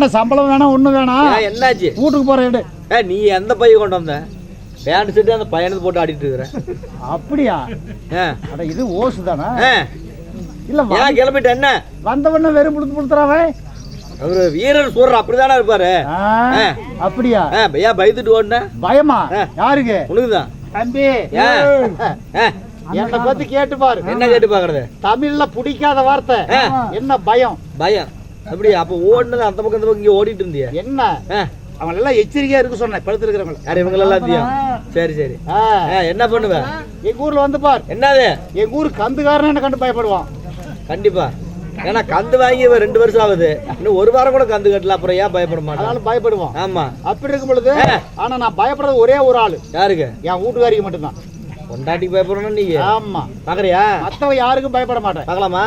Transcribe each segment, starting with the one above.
என்ன சம்பளம் வேணாம் ஒண்ணு வேணாம். என்னாச்சு? வீட்டுக்கு எடு. ஏ நீ எந்த பைய கொண்டு வந்த? பேண்ட் செட்டு அந்த பையனது போட்டு ஆடிட்டு இருக்கிற. அப்படியா. அட இது ஓசு தானே. இல்ல ஏன் கிளம்பிட்ட என்ன? வந்தவன வெறும் புடுத்து புடுத்துறாவே அவரு வீரர் சூரர் அப்படிதானே இருப்பாரு. அப்படியா? ஏன் பயந்துட்டு ஓடுன? பயமா. யாருக்கு? உனக்குதான் தம்பி. என்னை பத்தி கேட்டு பாரு என்ன கேட்டு பாக்குறது தமிழ்ல பிடிக்காத வார்த்தை. என்ன பயம்? பயம். அப்படியா? அப்ப ஓடுனது அந்த பக்கம் இந்த பக்கம் இங்க ஓடிட்டு இருந்தியா? என்ன? அவங்க எல்லாம் எச்சரிக்கையா இருக்க சொன்னேன் படுத்திருக்கிறவங்க யார் இவங்க எல்லாத்தையும் சரி சரி. என்ன பண்ணுவ? எங்க ஊர்ல வந்து பார். என்னது? எங்க ஊர் கந்துக்காரன் என்ன கண்டு பயப்படுவான்? கண்டிப்பா. ஏன்னா கந்து வாங்கி ரெண்டு வருஷம் ஆகுது. இன்னும் ஒரு வாரம் கூட கந்து கட்டல அப்புறம் ஏன் பயப்பட மாட்டான்? அதனால பயப்படுவான். ஆமா. அப்படி இருக்கும் பொழுது. ஆனா நான் பயப்படுறது ஒரே ஒரு ஆளு. யாருக்கு? என் வீட்டுக்காரிக்கு மட்டும்தான். பொண்டாட்டிக்கு பயப்படணும் நீங்க. ஆமா. பாக்குறியா? மத்தவ யாருக்கும் பயப்பட மாட்டேன். பார்க்கலாமா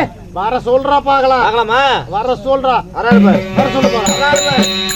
ஏய், வர சொல்றா பாக்கலாம். பார்க்கலாமா வர சொல்றா. வர சொல்லு பாக்கலாம்.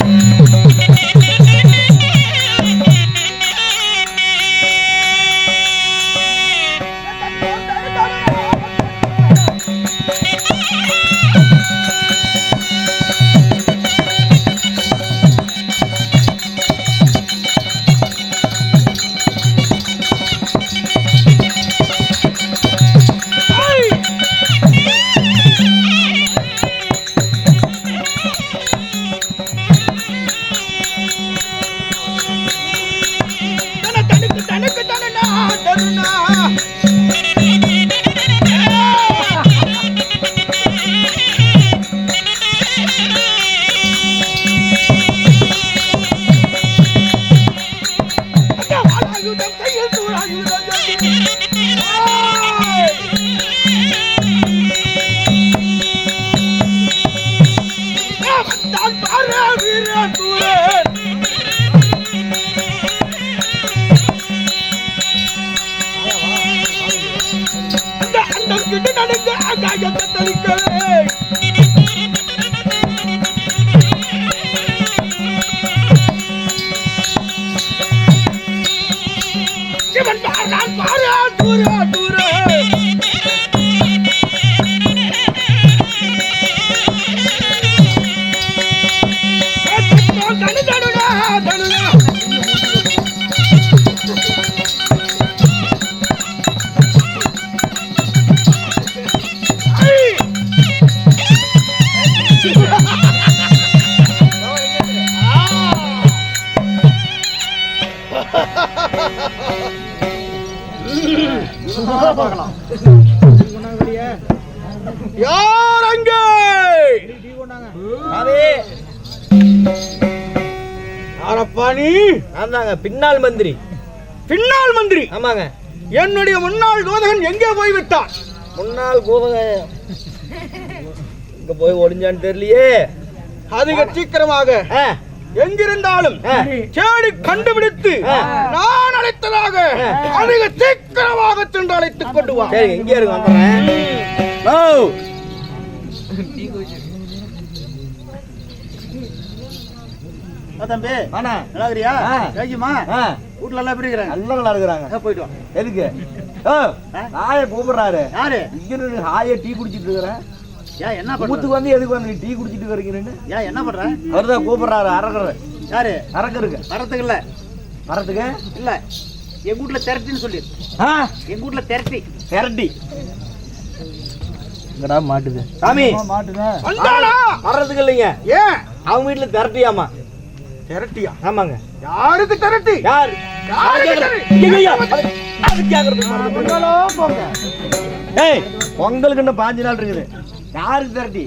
நான் தாங்க பின்னால் மந்திரி. பின்னால் மந்திரி. ஆமாங்க. என்னுடைய முன்னாள் தோதகன் எங்கே போய்விட்டான் முன்னாள் கோதக. இங்க போய் ஒளிஞ்சான்னு தெரியலையே. அதிக சீக்கிரமாக. எங்கிருந்தாலும். தேடி கண்டுபிடித்து. நான் அழைத்ததாக அதிக சீக்கிரமாக சென்று அழைத்துக் கொண்டு வா. சரி எங்கே இருக்கு வந்துடுறேன். ஓ தம்பி. வாண்ணா. நல்லா இருக்கிறியா. கேக்குமா வீட்டுல எல்லாம் எப்படி இருக்கிறாங்க? நல்லா நல்லா இருக்கிறாங்க. போயிட்டு வா. எதுக்கு? நாயை கூப்பிடுறாரு. யாரு? இங்க ஹாயா டீ குடிச்சிட்டு இருக்கிறேன். ஏன் என்ன ஊத்துக்கு வந்து எதுக்கு வந்து டீ குடிச்சிட்டு இருக்கிறீங்கன்னு? ஏன் என்ன பண்ற? அவர் தான் கூப்பிடுறாரு அரக்கரு யாரு? அரக்கருக்கு வரத்துக்கு இல்ல. வரத்துக்கு? இல்ல. எங்க வீட்டுல திரட்டின்னு சொல்லி. ஆ? எங்க வீட்டுல திரட்டி. திரட்டி. இங்கடா மாட்டுது? சாமி. வந்தாளா? வர்றதுக்கு இல்லைங்க. ஏன்? அவங்க வீட்டுல திரட்டியாமா திரட்டியா? ஆமாங்க. யாருக்கு திரட்டி? யார்? ஏய். உங்களுக்கு இன்னும் பாஞ்சு நாள் இருக்குது. யாருக்கு திரட்டி?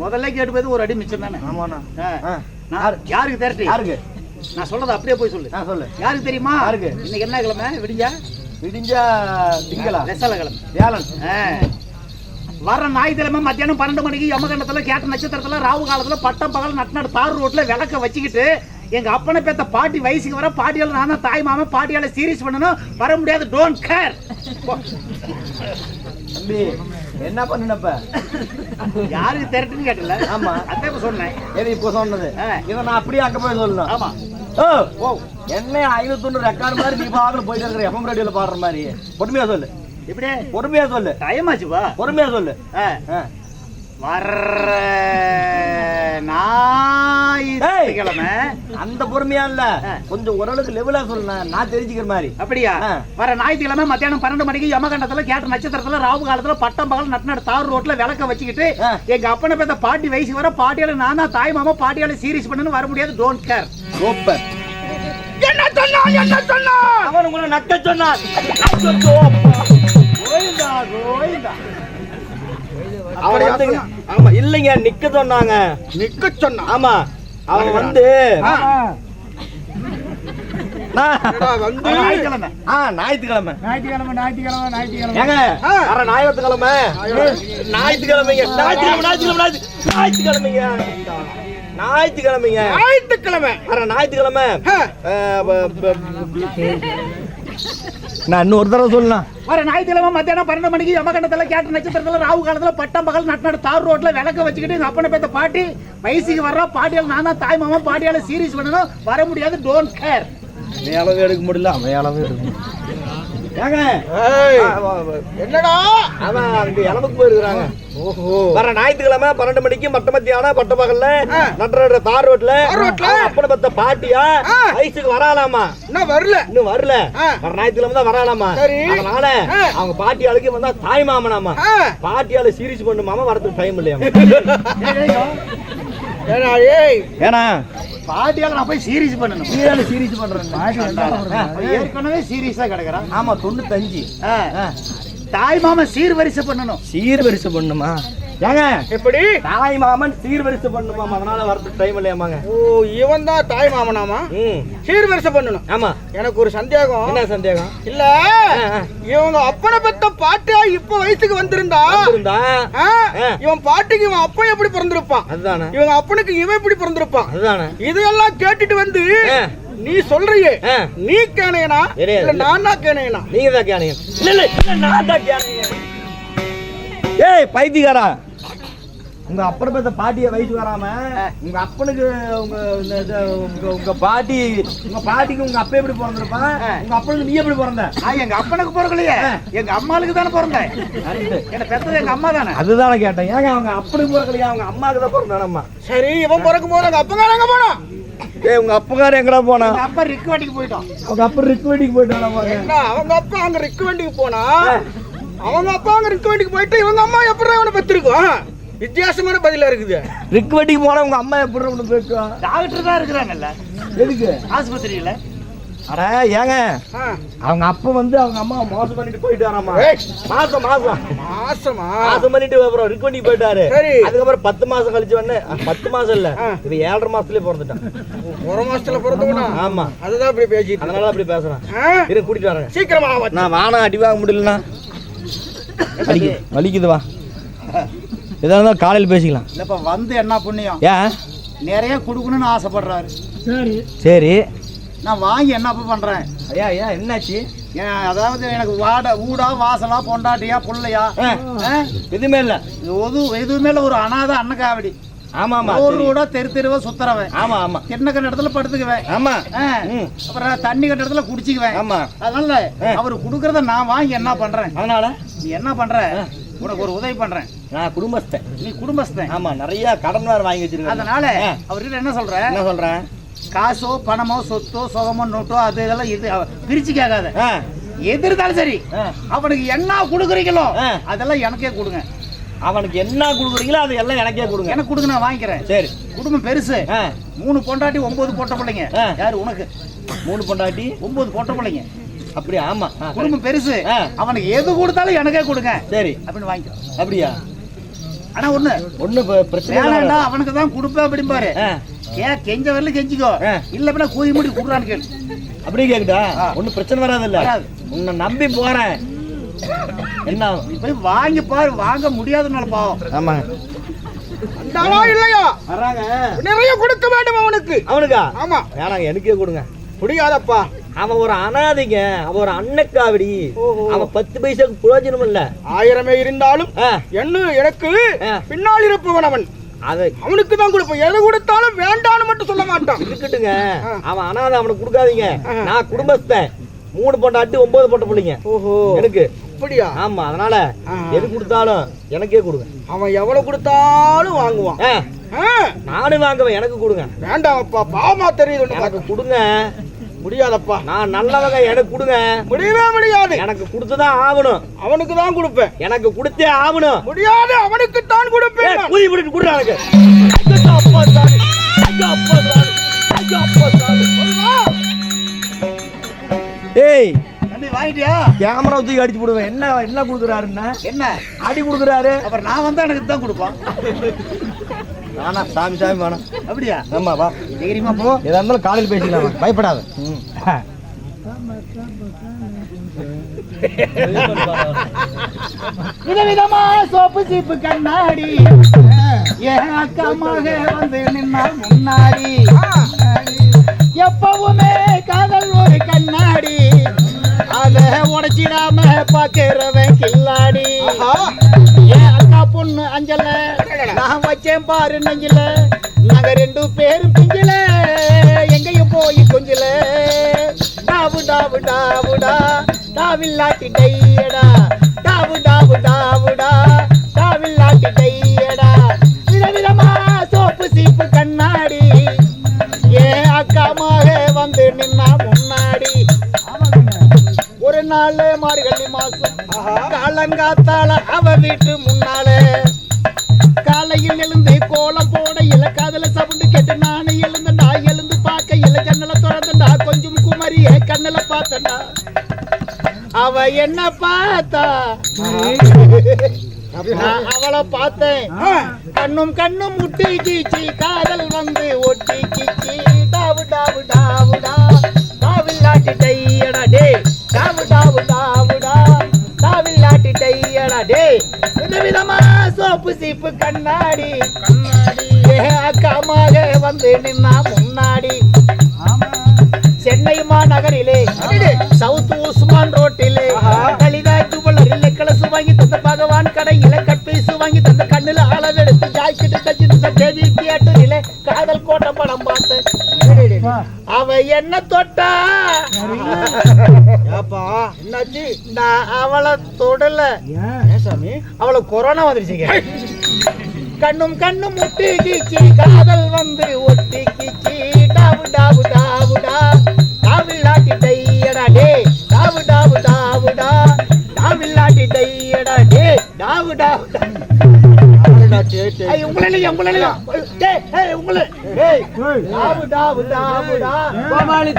முதல்ல கேட்டு போய் ஒரு அடி மிச்சம் தானே. ஆமாண்ணா. ஆ. ஆ. நான் யாருக்கு திரட்டி? யாருக்கு? நான் சொல்றது அப்படியே போய் சொல்லு. நான் சொல்லு. யாருக்கு தெரியுமா? யாருக்கு? இன்னைக்கு என்ன கிழமை? விடிஞ்சா? விடிஞ்சா திங்களா? வெசல கிழமை வியாழன். ஆ. வர ஞாயிற்றுக்கிழமை மத்தியானம் பன்னெண்டு மணிக்கு யமகண்டத்துல கேட்ட நட்சத்திரத்துல ராவு காலத்துல பட்டம் பகல் நட்நாடு தார் ரோட்ல விளக்க வச்சுக்கிட்டு எங்க அப்பனை பேத்த பாட்டி வயசுக்கு வர பாட்டியால நான் தான் தாய் மாமன் பாட்டியால சீரியஸ் பண்ணணும். வர முடியாது. டோன்ட் கேர் தம்பி என்ன பண்ணுனப்ப? யாருக்கு திரட்டுன்னு கேட்டல. ஆமா. அதான் இப்ப சொன்னேன். எது இப்போ சொன்னது. இதை நான் அப்படியே அங்க போய் சொல்லணும். ஆமா. ஓ ஓ. என்ன ஐநூத்தொன்னு ரெக்கார்டு மாதிரி நீ பாக்கணும் போயிட்டு இருக்கிற எஃப்எம் ரேடியோல பாடுற மாதிரி. பொறுமையா சொல்லு. இப்படியே பொறுமையா சொல்லு. டைம் ஆச்சுப்பா பொறுமையா சொல்லு. வர்ற ஞாயிற்றுக்கிழமை அந்த பொறுமையா இல்ல. கொஞ்சம் ஓரளவுக்கு லெவலா சொல்லுண்ணா நான் தெரிஞ்சுக்கிற மாதிரி. அப்படியா. வர ஞாயிற்றுக்கிழமை மத்தியானம் பன்னெண்டு மணிக்கு யமகண்டத்துல கேட்ட நட்சத்திரத்துல ராவு காலத்துல பட்டம் பகல் நட்டு தார் ரோட்ல விளக்க வச்சுக்கிட்டு. எங்க அப்பனை பேத்த பாட்டி வயசு வர பாட்டியால நான் தாய் மாமா பாட்டியால சீரியஸ் பண்ணு வர முடியாது. டோன்ட் கேர் சூப்பர் என்ன சொன்னா என்ன சொன்னா அவன் உங்களை நக்க சொன்னான். ஆமா இல்லைங்க நிக்க சொன்னாங்க. நிக்க சொன்னா? ஆமா அவன் வந்து ஞாயிற்றுக்கிழமை. ஆ ஞாயிற்றுக்கிழமை. ஞாயிற்றுக்கிழமை ஞாயிற்றுக்கிழமை ஞாயிற்றுக்கிழமை. ஞாயிற்றுக்கிழமைங்க. ஞாயிற்றுக்கிழமை ஞாயிற்றுக்கிழமை ஞாயிற்றுக்கிழமைங்க. ஞாயிற்றுக்கிழமைங்க. ஞாயிற்றுக்கிழமை. ஞாயிற்றுக்கிழமை. நான் இன்னும் ஒரு தடவை சொல்லலாம் வர ஞாயிற்றுக்கிழமை மத்தியானம் பன்னெண்டு மணிக்கு யமகண்டத்துல கேட்ட நட்சத்திரத்துல ராவு காலத்துல பட்டம் பகல் நட்டு தார் ரோட்ல விளக்க வச்சுக்கிட்டு எங்க அப்பனை பேத்த பாட்டி வயசுக்கு வர்ற பாட்டியால நான் தான் தாய் மாமா பாட்டியால சீரியஸ் பண்ணணும் வர முடியாது டோன்ட் கேர் மேலவே எடுக்க முடியல மேலவே எடுக்க முடியல. என்னடா? அவன் இளவுக்கு போயிருக்கிறாங்க. வர ஞாயிற்றுக்கிழமை பன்னெண்டு மணிக்கு மட்ட மத்தியானம் பட்ட பகல்ல ஆ. நட்டுற தார் ரோட்ல அப்பனை பத்த பாட்டியா. வயசுக்கு வராலாமா இன்னும் வரல. இன்னும் வரல. வர ஞாயிற்றுக்கிழமை தான் வராலாமா. அதனால. அவங்க பாட்டியாளுக்கு வந்தா தாய் மாமனாமா. பாட்டியால சீரிஸ் பண்ணு மாமா வரதுக்கு டைம் இல்லையாமா? ஏன்னா பாட்டியால நான் போய் சீரியஸ் பண்ணணும். சீரியால சீரிஸ் பண்றேன் ஏற்கனவே சீரியஸா கிடக்குறான். ஆமா தொண்ணூத்தஞ்சு. தாய் மாமன் சீர்வரிசை பண்ணணும். சீர்வரிசை பண்ணுமா ஏங்க எப்படி? தாய் மாமன் சீர்வரிசை பண்ணுமாமா. அதனால வரதுக்கு டைம் இல்லையாமாங்க. ஓ இவன் தான் தாய் மாமனாமா? சீர்வரிசை பண்ணணும். ஆமா. எனக்கு ஒரு சந்தேகம். என்ன சந்தேகம்? இல்ல. இவங்க அப்பனை பெத்த பாட்டியா இப்ப வயசுக்கு வந்திருந்தா. இவன் பாட்டிக்கு இவன் அப்பன் எப்படி பிறந்திருப்பான்? அதுதானே. இவங்க அப்பனுக்கு இவன் எப்படி பிறந்திருப்பான்? அதுதானே. இதெல்லாம் கேட்டுட்டு வந்து. நீ சொல்றியே. நீ கேனையனா. இல்ல நான் தான் கேனையனா நீங்க தான் கேனீங்க இல்ல இல்ல நான் தான் கேனீங்க ஏய் பைத்தியக்காரா. உங்க அப்பனை பத்த பாட்டிய வயசு வராம உங்க அப்பனுக்கு உங்க உங்க உங்க பாட்டி உங்க பாட்டிக்கு உங்க அப்பா எப்படி பிறந்திருப்பான் உங்க அப்பனுக்கு நீ எப்படி பிறந்த? நான் எங்க அப்பனுக்கு பிறக்கலையே. எங்க அம்மாளுக்கு தானே பிறந்தேன் என்ன பெத்தது எங்க அம்மா தானே? அதுதானே கேட்டேன். ஏங்க அவங்க அப்பனுக்கு பிறக்கலையா? அவங்க அம்மாவுக்கு தான் பிறந்தானம்மா. சரி இவன் பிறக்கும் போது அவங்க அப்பங்கார எங்க போனோம் ஏய் உங்க அப்பகாரன் எங்கடா போனா? அப்பா ரிக்வாட்டிக்கு போயிட்டோம் அவங்க அப்பா ரிக்வெண்டிக்கு போயிட்டாங்க என்ன அவங்க அப்பா அங்க ரிக்குவெண்டிக்கு போனா? அவங்க அப்பா அங்க ரிக்குவெண்டிக்கு போயிட்டு இவங்க அம்மா எப்படி இவனை பெற்றிருக்கோம் வித்தியாசமான பதிலா இருக்குது. ரிக்வெண்டிக்கு போனா உங்க அம்மா எப்படி ஒன்று பேசுவா? டாக்டர் தான் இருக்கிறாங்கல்ல. எதுக்கு? ஆஸ்பத்திரியில. அட ஏங்க. அவங்க அப்பா வந்து அவங்க அம்மா மோசம் பண்ணிட்டு போயிட்டாராமா? ஏய். மாசம் மாசம். மாசமா? மாசம் பண்ணிட்டு அப்புறம் ரிக்வெண்டி போயிட்டாரு. சரி. அதுக்கப்புறம் பத்து மாசம் கழிச்சு வந்து பத்து மாசம் இல்ல. இது ஏழரை மாசத்துலயே பிறந்துட்டான். ஒரு மாசத்துல பிறந்தவனா ஆமா. அதுதான் இப்படி பேசிட்டு அதனால அப்படி பேசுறான்? இரு கூட்டிட்டு வரேன். சீக்கிரமா வா. நான் வானம் அடி வாங்க முடியலண்ணா. வலிக்குது. வலிக்குது வா. எதா இருந்தாலும் காலையில் பேசிக்கலாம். இல்லப்ப வந்து என்ன புண்ணியம்? ஏன்? நிறைய கொடுக்கணும்னு ஆசைப்படுறாரு. சரி. நான் வாங்கி என்னப்ப பண்றேன்? ஐயா ஐயா என்னாச்சு? ஏன் அதாவது எனக்கு வாட ஊடா வாசலா பொண்டாட்டியா புள்ளையா? ஆ, ஆ? எதுவுமே இல்ல. இது எது எதுவுமே இல்ல ஒரு அனாத அன்னக்காவடி ஆமா ஆமா ஒரு சரி. ஊடா தெரு தெருவா சுத்துறவன். ஆமா ஆமா. சின்ன கண்ட இடத்துல படுத்துக்குவேன். ஆமா. ஆ. ம். அப்புறம் தண்ணி கட்ட இடத்துல குடிச்சுக்குவேன். ஆமா. அதனால அவரு குடுக்கறத நான் வாங்கி என்ன பண்றேன்? அதனால? நீ என்ன பண்ற? உனக்கு ஒரு உதவி பண்றேன். நான் குடும்பஸ்தன். நீ குடும்பஸ்தன். ஆமா நிறைய கடன் வேற வாங்கி வச்சிருக்கேன் அதனால. அவர்கிட்ட என்ன சொல்ற? என்ன சொல்றேன் காசோ பணமோ சொத்தோ சுகமோ நோட்டோ அது இதெல்லாம் இது பிரிச்சு கேட்காத. ஆ, எது இருந்தாலும் சரி. அவனுக்கு என்ன கொடுக்குறீங்களோ. அதெல்லாம் எனக்கே கொடுங்க. அவனுக்கு என்ன கொடுக்குறீங்களோ அது எல்லாம் எனக்கே கொடுங்க. எனக்கு கொடுங்க நான் வாங்கிக்கிறேன். சரி. குடும்பம் பெருசு. மூணு பொண்டாட்டி ஒன்பது பொட்ட பிள்ளைங்க. யாரு? உனக்கு. மூணு பொண்டாட்டி. ஒன்பது பொட்ட பிள்ளைங்க. அப்படியா? ஆமா. ஆ, குடும்பம் பெருசு. ஆ. அவனுக்கு எது கொடுத்தாலும் எனக்கே கொடுங்க. சரி. அப்படின்னு வாங்கிக்கோ அப்படியா? ஆனா ஒண்ணு ஒண்ணு பிரச்சனை வேணாண்டா இல்ல. அவனுக்கு தான் கொடுப்பேன் அப்படிம்பாரு. ஆ, கே கெஞ்ச வரல கெஞ்சிக்கோ. ஆ. இல்ல அப்படின்னா கூதி மூடி குடுறான்னு கேளு. அப்படியே கேக்குதா ஆ. ஒண்ணும் பிரச்சனை வராது. இல்ல. உன்னை நம்பி போறேன். என்ன? போய் வாங்கி பாரு வாங்க முடியாதுனால பாவம். வந்தானா இல்லையா? வர்றாங்க. நிறைய கொடுக்க வேண்டும் அவனுக்கு. அவனுக்கா? ஆமா. வேணாங்க எனக்கே கொடுங்க. முடியாதப்பா. அவன் ஒரு அனாதைங்க அவன் ஒரு அன்னக்காவடி. அவன் பத்து பைசாக்கு பிரயோஜனம் இல்ல ஆயிரமே இருந்தாலும் என்ன எனக்கு. பின்னால் இருப்பவன் அவன். அவனுக்கு தான் கொடுப்பேன் எது கொடுத்தாலும் வேண்டான்னு மட்டும் சொல்ல மாட்டான். இருக்கட்டுங்க. அவன் அனாதை அவனுக்கு கொடுக்காதீங்க. நான் குடும்பஸ்தன். மூணு பொண்டாட்டி ஒன்பது பொட்ட பிள்ளைங்க. ஓஹோ. எனக்கு. அப்படியா? ஆமா அதனால. எது கொடுத்தாலும் எனக்கே கொடுங்க. அவன் எவ்வளவு கொடுத்தாலும் வாங்குவான். நானும் வாங்குவேன் எனக்கு கொடுங்க. வேண்டாமப்பா பாவமா தெரியுது. எனக்கு கொடுங்க. முடியாதப்பா. நான் நல்லவங்க எனக்கு கொடுங்க. முடியவே முடியாது. எனக்கு கொடுத்துதான் ஆகணும். அவனுக்கு தான் கொடுப்பேன். எனக்கு கொடுத்தே ஆகணும். முடியாது அவனுக்கு தான் கொடுப்பேன். குதி பிடிட்டு குடுறா எனக்கு. அப்பா சாமி. ஐயோ, அப்பா சாமி. ஐயோ, அப்பா சாமி. ஏய் கேமரா தூக்கி அடிச்சு போடுவேன். என்ன என்ன கொடுக்குறாருன்னா என்ன? அடி கொடுக்குறாரு. அப்புறம் நான் வந்தா எனக்கு தான் கொடுப்பான். வேணா சாமி சாமி வேணாம் அப்படியா? ஆமா வா. தைரியமா போ. எதா இருந்தாலும் காலையில் பேசிக்கலாம். பயப்படாத. ம். விதவிதமா சோப்பு சீப்பு கண்ணாடி என் அக்காமாக வந்து நின்னா முன்னாடி எப்பவுமே காதல் ஒரு கண்ணாடி அத உடைச்சிடாம பாக்குறவன் கில்லாடி. என் அக்கா பொண்ணு அஞ்சல நான் வச்சேன் பாரு நெஞ்சில நாங்க ரெண்டு பேரும் பிஞ்சல எங்கேயும் போய் கொஞ்சல டாவு டாவு டாவுடா டாவில்லாட்டி டையடா டாவு டாவு டாவுடா டாவில்லாட்டி டையடா விதவிதமா சோப்பு சீப்பு கண்ணாடி ஏன் அக்காமாக வந்து நின்னா முன்னாடி ஒரு நாள் மார்கழி மாசம் காலங்காத்தால அவ வீட்டு முன்னாலே கண்ணல பார்த்தண்டா அவ என்ன பார்த்தா? அவளை பார்த்தேன். கண்ணும் கண்ணும் முட்டி கீச்சி காதல் வந்து ஒட்டி கீச்சி டாவு டாவு டாவுடா டாவில்லாட்டி டையடா டே. டாவு டாவு டாவுடா டாவில்லாட்டி டையடா டே. விதவிதமா சோப்பு சீப்பு கண்ணாடி கண்ணாடி. அக்காமாக வந்து நின்னா முன்னாடி. சென்னை மாநகரிலே சவுத் உஸ்மான் ரோட்டிலே கலிதா ஜுவல்லரிலே கலசு வாங்கி தந்த பகவான் கடையில கட்பீசு வாங்கி தந்த கண்ணுல அளவெடுத்து ஜாக்கெட்டு தச்சு தந்த தேவி தியேட்டரிலே காதல் கோட்டை படம் அவ என்ன தொட்டா? என்னாச்சு? நான் அவளை தொடல. சாமி? அவளை கொரோனா வந்துருச்சுங்க. கண்ணும் கண்ணும் முட்டி கீச்சி காதல் வந்து ஒட்டி கீச்சி டாவு டாவு டாவுடா டாவில்லாட்டி டையடா டே. டாவு டாவு டாவுடா டாவில்லாட்டி டையடா டே டாவு டாவு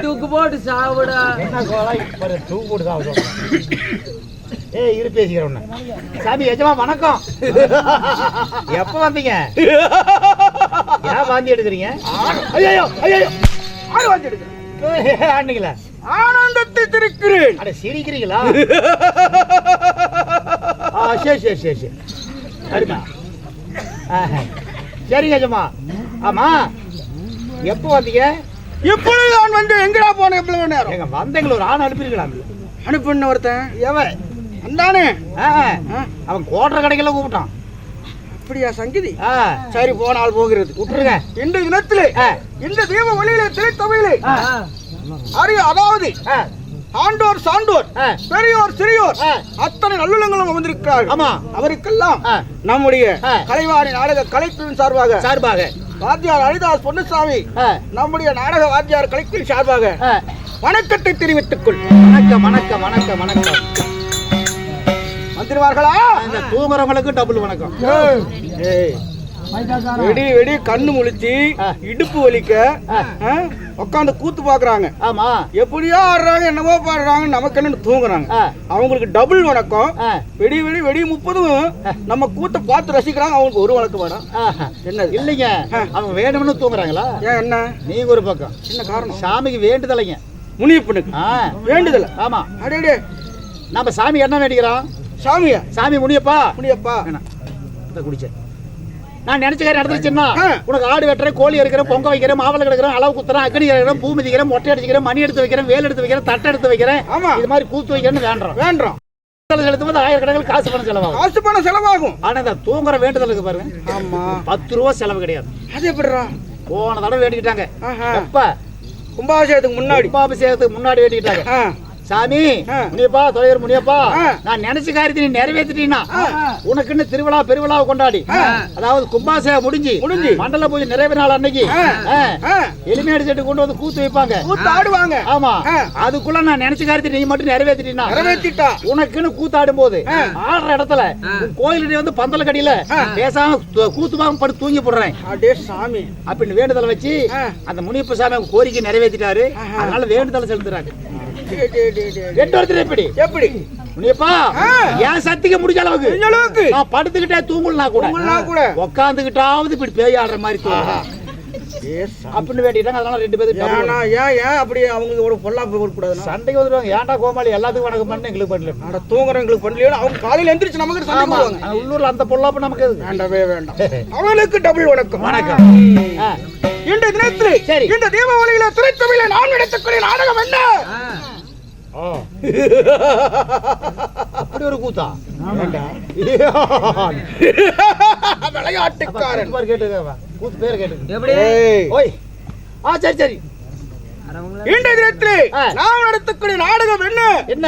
தூக்கு போட்டு சாவுடா. தூக்கு போட்டு சொல்றேன். ஏய் இரு பேசிக்கிறேன் உன்னை. சாமி எஜமா வணக்கம். எப்ப வந்தீங்க? ஏன் வாந்தி எடுக்கிறீங்க? ஐயோ ஐயோ ஆறு வாங்கி எடுக்கிறேன். ஆனந்தத்தை திருக்கிறேன். அட சிரிக்கிறீங்களா? ஆ சரி சரி சரி சரி. சரிம்மா. சரிங்க எஜமா. ஆமா எப்போ வந்தீங்க? இப்பொழுது நான் வந்து எங்கடா போன எவ்வளவு நேரம்? எங்க வந்தீங்களா ஒரு ஆண் அனுப்பியிருக்கலாம் அனுப்பின ஒருத்தன். எவன் அந்தானே அவன் கோட்டை கடைக்கெல்லாம் கூப்பிட்டான். அப்படியா சங்கதி? சரி போனால் போகிறது. விட்டுருங்க இந்த தினத்திலே இந்த தீப ஒளியிலே திருத்தவையிலே ஆ, அறிய அதாவது ஆண்டோர் சான்றோர். பெரியோர் சிறியோர். அத்தனை நல்லுள்ளங்களும் வந்திருக்கிறார்கள் ஆமா. அவருக்கெல்லாம். நம்முடைய. கலைவாணி நாடக கலைக்குழுவின் சார்பாக சார்பாக. வாத்தியார் ஹரிதாஸ் பொன்னுசாமி நம்முடைய நாடக வாத்தியார் கலைக்குழு சார்பாக. வணக்கத்தை தெரிவித்துக் கொள். வணக்கம் வணக்கம் வணக்கம் வணக்கம். வந்துருவார்களா இந்த தூங்குறவங்களுக்கு டபுள் வணக்கம். வெடி வெடி கண்ணு முழிச்சு. இடுப்பு வலிக்க. உட்காந்து கூத்து பாக்குறாங்க. ஆமா. எப்படியோ ஆடுறாங்க என்னமோ பாடுறாங்க நமக்கு என்ன தூங்குறாங்க. அவங்களுக்கு டபுள் வணக்கம். வெடி வெடி வெடி முப்பதும் நம்ம கூத்த பார்த்து ரசிக்கிறாங்க அவங்களுக்கு ஒரு வணக்கம் வேணும். ஆஹா. என்னது? இல்லைங்க. அவங்க வேணும்னு தூங்குறாங்களா? ஏன் என்ன? நீங்க ஒரு பக்கம். என்ன காரணம்? சாமிக்கு வேண்டுதலைங்க. முனியப்பனுக்கு? வேண்டுதல்? ஆமா. அடே நம்ம சாமி என்ன வேண்டிக்கிறோம்? சாமியா. சாமி வேணாம். இதை குடிச்சேன் நான் நினைச்ச காரியம் நடந்துச்சுன்னா ஆ. உனக்கு ஆடு வெட்டுறேன் கோழி இருக்கிறேன் பொங்க வைக்கிறேன் மாவளை கிடக்கிறேன் அளவு குத்துறேன் அக்கடி இருக்கிறேன் பூ மிதிக்கிறேன் மொட்டை அடிச்சுக்கிறேன் மணி எடுத்து வைக்கிறேன் வேல் எடுத்து வைக்கிறேன் தட்டை எடுத்து வைக்கிறேன். ஆமா. இது மாதிரி கூத்து வைக்கிறேன்னு வேண்டுறோம். வேண்டாம் செலுத்தும் போது ஆயிரக்கணக்கில் காசு பணம் செலவாகும். காசு பணம் செலவாகும். ஆனா இந்த தூங்குற வேண்டுதலுக்கு பாருங்க. ஆமா. பத்து ரூபா செலவு கிடையாது. அது எப்படிடா போன தடவை வேண்டிக்கிட்டாங்க. எப்ப? கும்பாபிஷேகத்துக்கு முன்னாடி. கும்பாபிஷேகத்துக்கு முன்னாடி வேண்டிக்கிட்டாங்க. சாமி. முனியப்பா தொலைவர் முனியப்பா. நான் நினைச்ச காரியத்தை நீ நிறைவேற்றிட்டீங்கன்னா உனக்குன்னு திருவிழா பெருவிழாவை கொண்டாடி. அதாவது கும்பாசையா முடிஞ்சு முடிஞ்சு. மண்டல பூஜை நிறைவு நாள் அன்னைக்கு எலுமியாடி செட்டு கொண்டு வந்து கூத்து வைப்பாங்க. ஆடுவாங்க. ஆமா. அதுக்குள்ள நான் நினைச்ச காரியத்தை நீ மட்டும் நிறைவேற்றிட்டீங்கன்னா நிறைவேற்றிட்டா. உனக்குன்னு கூத்தாடும் போது ஆடுற இடத்துல கோயிலுடைய வந்து பந்தல கடியில பேசாம து- கூத்து பாகம் படுத்து தூங்கி போடுறேன். அடே சாமி. அப்படின்னு வேண்டுதலை வச்சு. அந்த முனியப்ப சாமி கோரிக்கை நிறைவேற்றிட்டாரு. அதனால வேண்டுதலை செலுத்துறாங்க. எட்டு ஒருத்தர் எப்படி? எப்படி? முனியப்பா ஆ. என் சக்திக்கு முடிஞ்ச அளவுக்கு? அளவுக்கு நான் படுத்துக்கிட்டே தூங்கலனா கூட. கூட. உட்காந்துக்கிட்டாவது இப்படி பேய் ஆடுற மாதிரி தூங்கலாம். அப்படின்னு வேண்டிட்டாங்க அதனால ரெண்டு பேரும் ஏன்னா ஏன் ஏன் அப்படி அவங்க ஒரு பொல்லாப்பு வரக்கூடாதுன்னா சண்டைக்கு வந்துருவாங்க ஏன்டா கோமாளி எல்லாத்துக்கும் வணக்கம் பண்ணு எங்களுக்கு பண்ணல அட தூங்குறவங்களுக்கு பண்ணலையோ அவங்க காலையில எந்திரிச்சு நமக்கு சண்டை போடுவாங்க. ஆனா உள்ளூர்ல அந்த பொல்லாப்பு நமக்கு? வேண்டவே வேண்டாம். அவனுக்கு டபுள் வணக்கம். வணக்கம். இன்றைய தினத்தில். இந்த தீபாவளியில திரைத்தமிழ நான் நடத்தக்கூடிய நாடகம் என்ன? அப்படி ஒரு கூத்தா? விளையாட்டுக்காரன். பாரு கேட்டுக்க கூத்து பேர் கேட்டு எப்படி? ஓய். ஆ சரி சரி. இன்றைய தினத்தில். நாம் நடத்தக்கூடிய நாடகம் என்ன? என்ன?